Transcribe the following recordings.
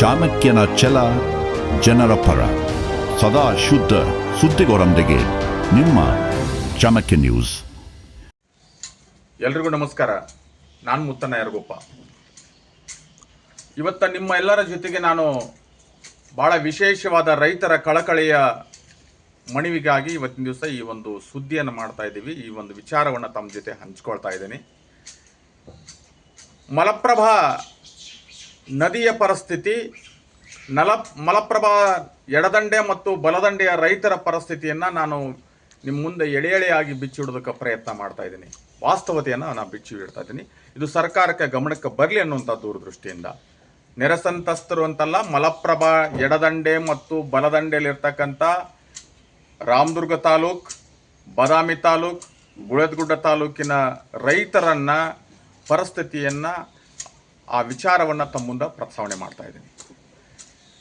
ಚಾಣಕ್ಯನ ಛಲ ಜನರ ಪರ. ಸದಾ ಶುದ್ಧ ಸುದ್ದಿಗೋರೊಂದಿಗೆ ನಿಮ್ಮ ಚಾಣಕ್ಯ ನ್ಯೂಸ್. ಎಲ್ರಿಗೂ ನಮಸ್ಕಾರ. ನಾನು ಮುತ್ತಣ್ಣ ಯರಗೋಪ. ಇವತ್ತ ನಿಮ್ಮ ಎಲ್ಲರ ಜೊತೆಗೆ ನಾನು ಭಾಳ ವಿಶೇಷವಾದ ರೈತರ ಕಳಕಳಿಯ ಮಣಿವಿಗಾಗಿ ಇವತ್ತಿನ ದಿವಸ ಈ ಒಂದು ಸುದ್ದಿಯನ್ನು ಮಾಡ್ತಾ ಇದ್ದೀವಿ. ಈ ಒಂದು ವಿಚಾರವನ್ನು ತಮ್ಮ ಜೊತೆ ಹಂಚ್ಕೊಳ್ತಾ ಇದ್ದೀನಿ. ಮಲಪ್ರಭಾ ನದಿಯ ಪರಿಸ್ಥಿತಿ ನಲ ಮಲಪ್ರಭಾ ಎಡದಂಡೆ ಮತ್ತು ಬಲದಂಡೆಯ ರೈತರ ಪರಿಸ್ಥಿತಿಯನ್ನು ನಾನು ನಿಮ್ಮ ಮುಂದೆ ಎಳೆ ಎಳೆಯಾಗಿ ಬಿಚ್ಚಿಡೋದಕ್ಕೆ ಪ್ರಯತ್ನ ಮಾಡ್ತಾ ಇದ್ದೀನಿ. ವಾಸ್ತವತೆಯನ್ನು ನಾನು ಬಿಚ್ಚಿ ಇಡ್ತಾ ಇದ್ದೀನಿ. ಇದು ಸರ್ಕಾರಕ್ಕೆ ಗಮನಕ್ಕೆ ಬರಲಿ ಅನ್ನುವಂಥ ದೂರದೃಷ್ಟಿಯಿಂದ. ನೆರೆಸಂತಸ್ತರು ಅಂತಲ್ಲ, ಮಲಪ್ರಭಾ ಎಡದಂಡೆ ಮತ್ತು ಬಲದಂಡೆಯಲ್ಲಿರ್ತಕ್ಕಂಥ ರಾಮದುರ್ಗ ತಾಲೂಕ್, ಬದಾಮಿ ತಾಲೂಕ್ ಗುಳದಗುಡ್ಡ ತಾಲೂಕಿನ ರೈತರನ್ನು ಪರಿಸ್ಥಿತಿಯನ್ನ ಆ ವಿಚಾರವನ್ನು ತಮ್ಮ ಮುಂದೆ ಪ್ರಸ್ತಾವನೆ ಮಾಡ್ತಾ ಇದ್ದೀನಿ.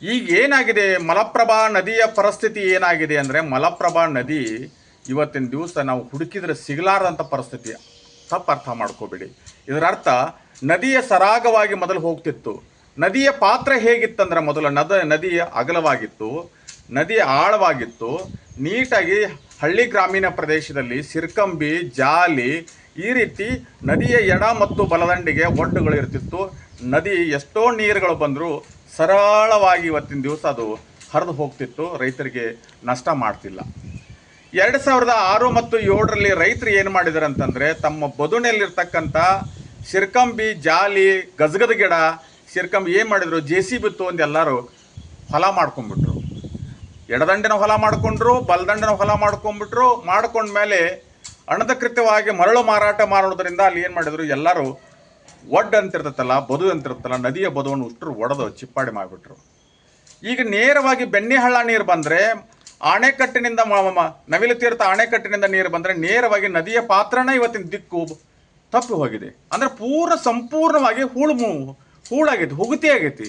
ಈಗ ಏನಾಗಿದೆ? ಮಲಪ್ರಭಾ ನದಿಯ ಪರಿಸ್ಥಿತಿ ಏನಾಗಿದೆ ಅಂದರೆ ಮಲಪ್ರಭಾ ನದಿ ಇವತ್ತಿನ ದಿವಸ ನಾವು ಹುಡುಕಿದ್ರೆ ಸಿಗಲಾರದಂಥ ಪರಿಸ್ಥಿತಿ. ತಪ್ಪು ಅರ್ಥ ಮಾಡ್ಕೋಬೇಡಿ. ಇದರ ಅರ್ಥ ನದಿಯ ಸರಾಗವಾಗಿ ಮೊದಲು ಹೋಗ್ತಿತ್ತು. ನದಿಯ ಪಾತ್ರ ಹೇಗಿತ್ತಂದ್ರೆ ಮೊದಲು ನದ ನದಿಯ ಅಗಲವಾಗಿತ್ತು ನದಿ ಆಳವಾಗಿತ್ತು. ನೀಟಾಗಿ ಹಳ್ಳಿ ಗ್ರಾಮೀಣ ಪ್ರದೇಶದಲ್ಲಿ ಸಿರ್ಕಂಬಿ, ಜಾಲಿ ಈ ರೀತಿ ನದಿಯ ಎಡ ಮತ್ತು ಬಲದಂಡಿಗೆ ಒಡ್ಡುಗಳು ಇರ್ತಿತ್ತು. ನದಿ ಎಷ್ಟೋ ನೀರುಗಳು ಬಂದರೂ ಸರಳವಾಗಿ ಇವತ್ತಿನ ದಿವಸ ಅದು ಹರಿದು ಹೋಗ್ತಿತ್ತು. ರೈತರಿಗೆ ನಷ್ಟ ಮಾಡ್ತಿಲ್ಲ. ಎರಡು ಸಾವಿರದ ಆರು ಮತ್ತು ಏಳರಲ್ಲಿ ರೈತರು ಏನು ಮಾಡಿದ್ದಾರೆ ಅಂತಂದರೆ ತಮ್ಮ ಬದುನೆಯಲ್ಲಿರ್ತಕ್ಕಂಥ ಶಿರ್ಕಂಬಿ, ಜಾಲಿ, ಗಜಗದ ಗಿಡ, ಶಿರ್ಕಂಬಿ ಏನು ಮಾಡಿದರು? ಜೆ ಸಿ ಬಿತ್ತು ತೊಗೊಂಡು ಎಲ್ಲರೂ ಹೊಲ ಮಾಡ್ಕೊಂಡ್ಬಿಟ್ರು. ಎಡದಂಡೆನ ಹೊಲ ಮಾಡಿಕೊಂಡ್ರು, ಬಲದಂಡೆನ ಹೊಲ ಮಾಡ್ಕೊಂಡ್ಬಿಟ್ರು. ಮಾಡ್ಕೊಂಡ್ಮೇಲೆ ಅನಧಿಕೃತವಾಗಿ ಮರಳು ಮಾರಾಟ ಮಾಡೋದ್ರಿಂದ ಅಲ್ಲಿ ಏನು ಮಾಡಿದ್ರು? ಎಲ್ಲರೂ ಒಡ್ ಅಂತಿರ್ತೈತಲ್ಲ ಬದು ಅಂತಿರ್ತಲ್ಲ ನದಿಯ ಬದುವನ್ನು ಉಷ್ಟ್ರು ಒಡೆದು ಚಿಪ್ಪಾಡಿ ಮಾಡಿಬಿಟ್ರು. ಈಗ ನೇರವಾಗಿ ಬೆಣ್ಣೆಹಳ್ಳ ನೀರು ಬಂದರೆ ಅಣೆಕಟ್ಟಿನಿಂದ ನವಿಲು ತೀರ್ಥ ಅಣೆಕಟ್ಟಿನಿಂದ ನೀರು ಬಂದರೆ ನೇರವಾಗಿ ನದಿಯ ಪಾತ್ರನೇ ಇವತ್ತಿನ ದಿಕ್ಕು ತಪ್ಪಿ ಹೋಗಿದೆ. ಅಂದರೆ ಪೂರ್ಣ ಸಂಪೂರ್ಣವಾಗಿ ಹೂಳು ಹೂಳಾಗೈತಿ, ಹುಗುತಿ ಆಗೈತಿ,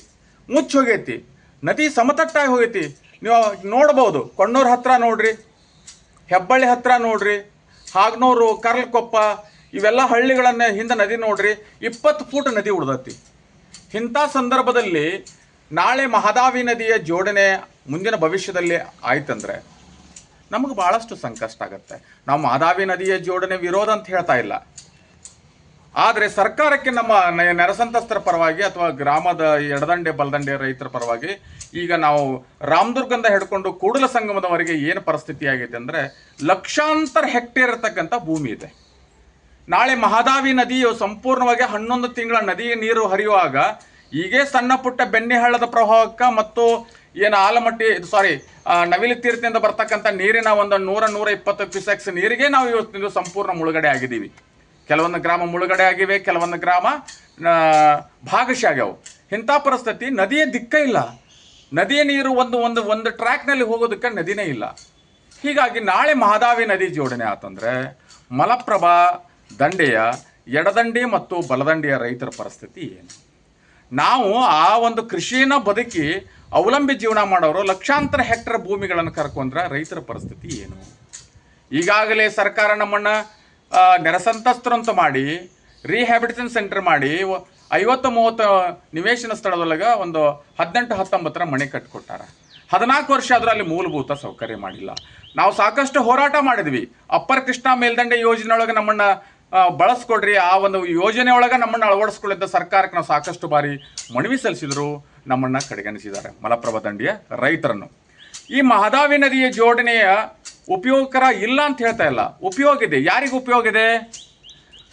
ಮುಚ್ಚಿ ಹೋಗೈತಿ, ನದಿ ಸಮತಟ್ಟಾಗಿ ಹೋಗೈತಿ. ನೀವು ನೋಡ್ಬೋದು, ಕೊಣ್ಣೂರು ಹತ್ರ ನೋಡ್ರಿ, ಹೆಬ್ಬಳ್ಳಿ ಹತ್ರ ನೋಡ್ರಿ ಹಾಗ್ನೂರು, ಕರ್ಲಕೊಪ್ಪ, ಇವೆಲ್ಲ ಹಳ್ಳಿಗಳನ್ನ ಹಿಂದೆ ನದಿ ನೋಡ್ರಿ, ಇಪ್ಪತ್ತು ಫೂಟ್ ನದಿ ಉಳ್ದತಿ. ಇಂಥ ಸಂದರ್ಭದಲ್ಲಿ ನಾಳೆ ಮಹದಾವಿ ನದಿಯ ಜೋಡಣೆ ಮುಂದಿನ ಭವಿಷ್ಯದಲ್ಲಿ ಆಯ್ತಂದ್ರೆ ನಮಗೆ ಭಾಳಷ್ಟು ಸಂಕಷ್ಟ ಆಗತ್ತೆ. ನಾವು ಮಹದಾವಿ ನದಿಯ ಜೋಡಣೆ ವಿರೋಧ ಅಂತ ಹೇಳ್ತಾ ಇಲ್ಲ. ಆದರೆ ಸರ್ಕಾರಕ್ಕೆ ನಮ್ಮ ನೆ- ನೆರೆಸಂತ್ರಸ್ತರ ಪರವಾಗಿ ಅಥವಾ ಗ್ರಾಮದ ಎಡದಂಡೆ ಬಲದಂಡೆ ರೈತರ ಪರವಾಗಿ ಈಗ ನಾವು ರಾಮದುರ್ಗದಿಂದ ಹಿಡ್ಕೊಂಡು ಕೂಡಲ ಸಂಗಮದವರೆಗೆ ಏನು ಪರಿಸ್ಥಿತಿ ಆಗೈತೆ ಅಂದರೆ ಲಕ್ಷಾಂತರ ಹೆಕ್ಟೇರ್ ಇರತಕ್ಕಂಥ ಭೂಮಿ ಇದೆ. ನಾಳೆ ಮಹದಾವಿ ನದಿಯು ಸಂಪೂರ್ಣವಾಗಿ ಹನ್ನೊಂದು ತಿಂಗಳ ನದಿಯ ನೀರು ಹರಿಯುವಾಗ ಈಗೇ ಸಣ್ಣ ಪುಟ್ಟ ಬೆಣ್ಣೆಹಳ್ಳದ ಪ್ರವಾಹಕ್ಕೆ ಮತ್ತು ಏನು ಆಲಮಟ್ಟಿ ಸಾರಿ ನವಿಲು ತೀರ್ಥದಿಂದ ಬರ್ತಕ್ಕಂಥ ನೀರಿನ ಒಂದು ನೂರ ನೂರ ಇಪ್ಪತ್ತು ಕ್ಯೂಸೆಕ್ಸ್ ನೀರಿಗೆ ನಾವು ಇವತ್ತಿನ ಸಂಪೂರ್ಣ ಮುಳುಗಡೆ ಆಗಿದ್ದೀವಿ. ಕೆಲವೊಂದು ಗ್ರಾಮ ಮುಳುಗಡೆ ಆಗಿವೆ, ಕೆಲವೊಂದು ಗ್ರಾಮ ಭಾಗಶಃ ಆಗ್ಯಾವೆ. ಇಂಥ ಪರಿಸ್ಥಿತಿ ನದಿಯ ದಿಕ್ಕ ಇಲ್ಲ. ನದಿಯ ನೀರು ಒಂದು ಒಂದು ಒಂದು ಟ್ರ್ಯಾಕ್ನಲ್ಲಿ ಹೋಗೋದಕ್ಕೆ ನದಿನೇ ಇಲ್ಲ. ಹೀಗಾಗಿ ನಾಳೆ ಮಹದಾವಿ ನದಿ ಜೋಡಣೆ ಆತಂದ್ರೆ ಮಲಪ್ರಭಾ, ದಂಡೆಯ, ಎಡದಂಡಿ ಮತ್ತು ಬಲದಂಡೆಯ ರೈತರ ಪರಿಸ್ಥಿತಿ ಏನು? ನಾವು ಆ ಒಂದು ಕೃಷಿನ ಬದುಕಿ ಅವಲಂಬಿ ಜೀವನ ಮಾಡೋರು ಲಕ್ಷಾಂತರ ಹೆಕ್ಟರ್ ಭೂಮಿಗಳನ್ನು ಕರ್ಕೊಂಡ್ರೆ ರೈತರ ಪರಿಸ್ಥಿತಿ ಏನು? ಈಗಾಗಲೇ ಸರ್ಕಾರ ನಮ್ಮನ್ನು ನೆರೆಸಂತಸ್ತರಂತ ಮಾಡಿ ರಿಹ್ಯಾಬಿಟೇಷನ್ ಸೆಂಟರ್ ಮಾಡಿ ಐವತ್ತು ಮೂವತ್ತು ನಿವೇಶನ ಸ್ಥಳದೊಳಗೆ ಒಂದು ಹದಿನೆಂಟು, ಹತ್ತೊಂಬತ್ತರ ಮನೆ ಕಟ್ಕೊಟ್ಟಾರ. ಹದಿನಾಲ್ಕು ವರ್ಷ ಆದರೂ ಅಲ್ಲಿ ಮೂಲಭೂತ ಸೌಕರ್ಯ ಮಾಡಿಲ್ಲ. ನಾವು ಸಾಕಷ್ಟು ಹೋರಾಟ ಮಾಡಿದ್ವಿ. ಅಪ್ಪರ್ ಕೃಷ್ಣ ಮೇಲ್ದಂಡೆ ಯೋಜನೆ ಒಳಗೆ ನಮ್ಮನ್ನು ಬಳಸ್ಕೊಡ್ರಿ. ಆ ಒಂದು ಯೋಜನೆ ಒಳಗೆ ನಮ್ಮನ್ನು ಅಳವಡಿಸ್ಕೊಳ್ಳಿದ್ದ ಸರ್ಕಾರಕ್ಕೆ ನಾವು ಸಾಕಷ್ಟು ಬಾರಿ ಮನವಿ ಸಲ್ಲಿಸಿದ್ರು. ನಮ್ಮನ್ನು ಕಡೆಗಣಿಸಿದ್ದಾರೆ. ಮಲಪ್ರಭಾ ದಂಡಿಯ ರೈತರನ್ನು. ಈ ಮಹದಾವಿ ನದಿಯ ಜೋಡಣೆಯ ಉಪಯೋಗಕರ ಇಲ್ಲ ಅಂತ ಹೇಳ್ತಾ ಇಲ್ಲ. ಉಪಯೋಗ ಇದೆ. ಯಾರಿಗೆ ಉಪಯೋಗ ಇದೆ?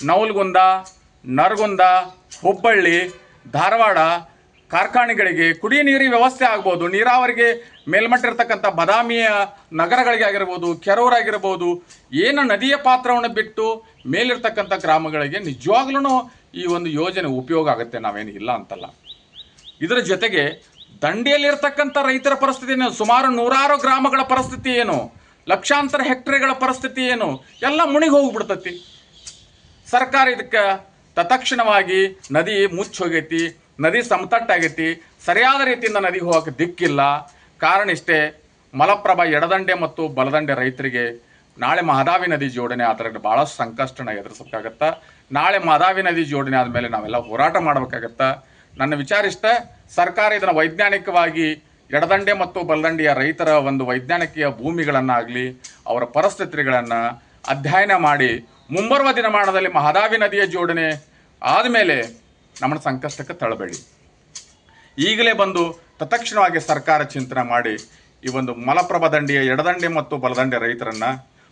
ನವಲ್ಗುಂದ, ನರಗುಂದ, ಹುಬ್ಬಳ್ಳಿ, ಧಾರವಾಡ ಕಾರ್ಖಾನೆಗಳಿಗೆ ಕುಡಿಯ ನೀರಿನ ವ್ಯವಸ್ಥೆ ಆಗ್ಬೋದು. ನೀರಾವರಿಗೆ ಮೇಲ್ಮಟ್ಟಿರ್ತಕ್ಕಂಥ ಬದಾಮಿಯ ನಗರಗಳಿಗೆ ಆಗಿರ್ಬೋದು ಕೆರೂರಾಗಿರ್ಬೋದು ಏನು ನದಿಯ ಪಾತ್ರವನ್ನು ಬಿಟ್ಟು ಮೇಲಿರ್ತಕ್ಕಂಥ ಗ್ರಾಮಗಳಿಗೆ ನಿಜವಾಗ್ಲೂ ಈ ಒಂದು ಯೋಜನೆ ಉಪಯೋಗ ಆಗುತ್ತೆ ನಾವೇನು ಇಲ್ಲ ಅಂತಲ್ಲ. ಇದರ ಜೊತೆಗೆ ದಂಡೆಯಲ್ಲಿರ್ತಕ್ಕಂಥ ರೈತರ ಪರಿಸ್ಥಿತಿ ಸುಮಾರು ನೂರಾರು ಗ್ರಾಮಗಳ ಪರಿಸ್ಥಿತಿ ಏನು? ಲಕ್ಷಾಂತರ ಹೆಕ್ಟೇರ್ಗಳ ಪರಿಸ್ಥಿತಿ ಏನು? ಎಲ್ಲ ಮುಣಿಗಿ ಹೋಗ್ಬಿಡ್ತತಿ. ಸರ್ಕಾರ ಇದಕ್ಕೆ ತತ್ಕ್ಷಣವಾಗಿ ನದಿ ಮುಚ್ಚಿ ಹೋಗೈತಿ, ನದಿ ಸಮತಟ್ಟಾಗೈತಿ ಸರಿಯಾದ ರೀತಿಯಿಂದ ನದಿ ಹೋಗಕ್ಕೆ ದಿಕ್ಕಿಲ್ಲ. ಕಾರಣ ಇಷ್ಟೇ, ಮಲಪ್ರಭಾ ಎಡದಂಡೆ ಮತ್ತು ಬಲದಂಡೆ ರೈತರಿಗೆ ನಾಳೆ ಮಹದಾವಿ ನದಿ ಜೋಡಣೆ ಆದರೆ ಭಾಳ ಸಂಕಷ್ಟನ ಎದುರಿಸಬೇಕಾಗತ್ತ. ನಾಳೆ ಮಹದಾವಿ ನದಿ ಜೋಡಣೆ ಆದಮೇಲೆ ನಾವೆಲ್ಲ ಹೋರಾಟ ಮಾಡಬೇಕಾಗತ್ತಾ. ನನ್ನ ವಿಚಾರ ಇಷ್ಟ, ಸರ್ಕಾರ ಇದನ್ನು ವೈಜ್ಞಾನಿಕವಾಗಿ ಎಡದಂಡೆ ಮತ್ತು ಬಲದಂಡೆಯ ರೈತರ ಒಂದು ವೈಜ್ಞಾನಿಕೀಯ ಭೂಮಿಗಳನ್ನಾಗಲಿ, ಅವರ ಪರಿಸ್ಥಿತಿಗಳನ್ನು ಅಧ್ಯಯನ ಮಾಡಿ ಮುಂಬರುವ ದಿನಮಾನದಲ್ಲಿ ಮಹದಾವಿ ನದಿಯ ಜೋಡಣೆ ಆದಮೇಲೆ ನಮ್ಮನ್ನು ಸಂಕಷ್ಟಕ್ಕೆ ತಳ್ಳಬೇಡಿ. ಈಗಲೇ ಬಂದು ತತ್ಕ್ಷಣವಾಗಿ ಸರ್ಕಾರ ಚಿಂತನೆ ಮಾಡಿ ಈ ಒಂದು ಮಲಪ್ರಭಾ ದಂಡೆಯ ಎಡದಂಡೆ ಮತ್ತು ಬಲದಂಡೆ ರೈತರನ್ನು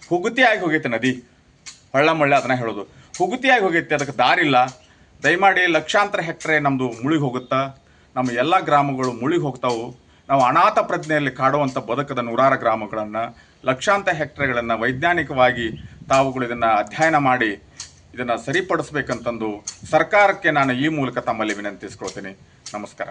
ಹುಗುತಿಯಾಗಿ ಹೋಗೈತೆ ನದಿ. ಹೊಳ್ಳ ಮಳ್ಳೆ ಅದನ್ನ ಹೇಳೋದು. ಹುಗುತಿಯಾಗಿ ಹೋಗೈತೆ, ಅದಕ್ಕೆ ದಾರಿಲ್ಲ ದಯಮಾಡಿ ಲಕ್ಷಾಂತರ ಹೆಕ್ಟ್ರೆ ನಮ್ಮದು ಮುಳುಗಿ ಹೋಗುತ್ತಾ, ನಮ್ಮ ಎಲ್ಲ ಗ್ರಾಮಗಳು ಮುಳುಗಿ ಹೋಗ್ತಾವು. ನಾವು ಅನಾಥ ಪ್ರಜ್ಞೆಯಲ್ಲಿ ಕಾಡುವಂಥ ಬದುಕದ ನೂರಾರು ಗ್ರಾಮಗಳನ್ನು, ಲಕ್ಷಾಂತರ ಹೆಕ್ಟರ್ಗಳನ್ನು ವೈಜ್ಞಾನಿಕವಾಗಿ ತಾವುಗಳು ಇದನ್ನು ಅಧ್ಯಯನ ಮಾಡಿ ಇದನ್ನು ಸರಿಪಡಿಸ್ಬೇಕಂತಂದು ಸರ್ಕಾರಕ್ಕೆ ನಾನು ಈ ಮೂಲಕ ತಮ್ಮಲ್ಲಿ ವಿನಂತಿಸ್ಕೊಳ್ತೀನಿ. ನಮಸ್ಕಾರ.